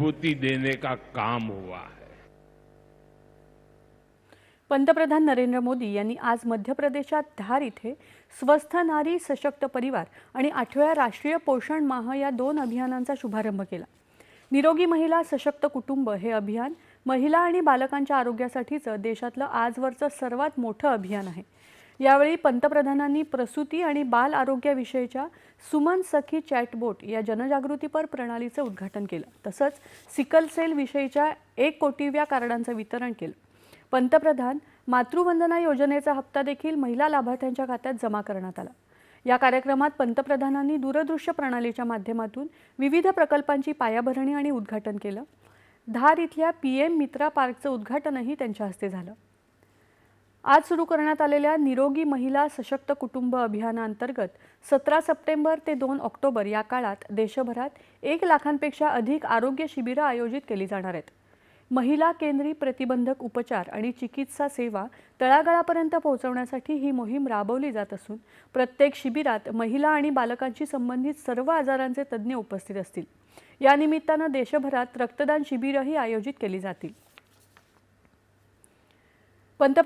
मजबूती देने का काम हुआ है। पंतप्रधान नरेंद्र मोदी यांनी आज मध्य प्रदेशात धार इथे स्वस्थ नारी सशक्त परिवार आणि आठव्या राष्ट्रीय पोषण माह या दोन अभियानांचा शुभारंभ केला. निरोगी महिला सशक्त कुटुंब हे अभियान महिला आणि बालकांच्या आरोग्यासाठीचं देशातलं आजवरचं सर्वात मोठं अभियान आहे. यावेळी पंतप्रधानांनी प्रसूती आणि बाल आरोग्याविषयीच्या सुमन सखी चॅटबोट या जनजागृतीपर प्रणालीचं उद्घाटन केलं. तसंच सिकल सेल विषयीच्या एक कोटीव्या कार्डांचं वितरण केलं. पंतप्रधान मातृवंदना योजनेचा हप्ता देखील महिला लाभार्थ्यांच्या खात्यात जमा करण्यात आला. या कार्यक्रमात पंतप्रधानांनी दूरदृश्य प्रणालीच्या माध्यमातून विविध प्रकल्पांची पायाभरणी आणि उद्घाटन केलं. धार इथल्या पी एम मित्रा पार्कचं उद्घाटनही त्यांच्या हस्ते झालं. आज सुरू करण्यात आलेल्या निरोगी महिला सशक्त कुटुंब अभियानाअंतर्गत सतरा सप्टेंबर ते दोन ऑक्टोबर या काळात देशभरात एक लाखांपेक्षा अधिक आरोग्य शिबिरं आयोजित केली जाणार आहेत. महिला केंद्री प्रतिबंधक उपचार आणि चिकित्सा सेवा तळागाळापर्यंत पोहोचवण्यासाठी ही मोहीम राबवली जात असून प्रत्येक शिबिरात महिला आणि बालकांशी संबंधित सर्व आजारांचे तज्ज्ञ उपस्थित असतील. या निमित्तानं देशभरात रक्तदान शिबिरंही आयोजित केली जातील. पंतप्रधान